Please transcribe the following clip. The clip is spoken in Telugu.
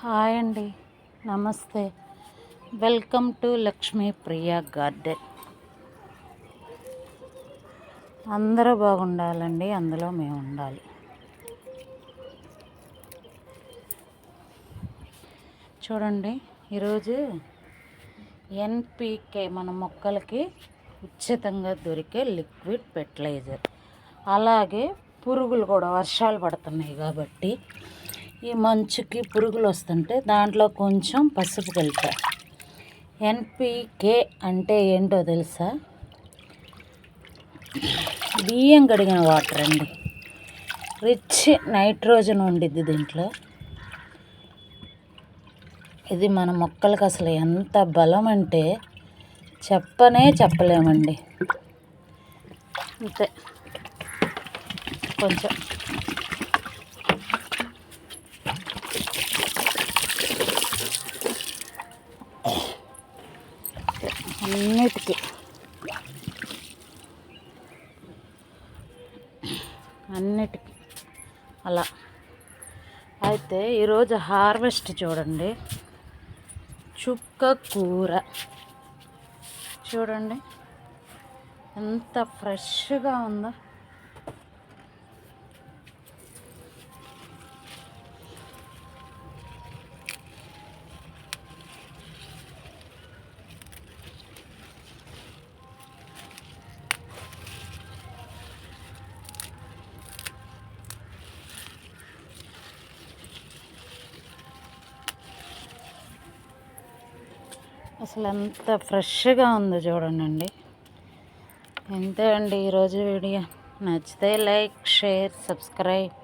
హాయ్ అండి. నమస్తే. Welcome to Lakshmi Priya garden. అందరూ బాగుండాలండి అందులో మేము ఉండాలి. చూడండి ఈరోజు ఎన్పికే మన మొక్కలకి ఉచితంగా దొరికే లిక్విడ్ ఫెర్టిలైజర్. అలాగే పురుగులు కూడా వర్షాలు పడుతున్నాయి కాబట్టి ఈ మంచుకి పురుగులు వస్తుంటే దాంట్లో కొంచెం పసుపు కలిపా. ఎన్పికే అంటే ఏంటో తెలుసా? బియ్యం కడిగిన వాటర్ అండి. రిచ్ నైట్రోజన్ ఉండిద్ది దీంట్లో. ఇది మన మొక్కలకు అసలు ఎంత బలం అంటే చెప్పనే చెప్పలేమండి. అంతే. కొంచెం అన్నిటికీ అన్నిటికీ. అలా. అయితే ఈరోజు హార్వెస్ట్ చూడండి. చుక్క కూర. చూడండి. ఎంత ఫ్రెష్గా ఉందో. అసలు ఎంత ఫ్రెష్గా ఉందో చూడండి అంతే అండి ఈరోజు వీడియో. నచ్చితే లైక్ షేర్ సబ్స్క్రైబ్.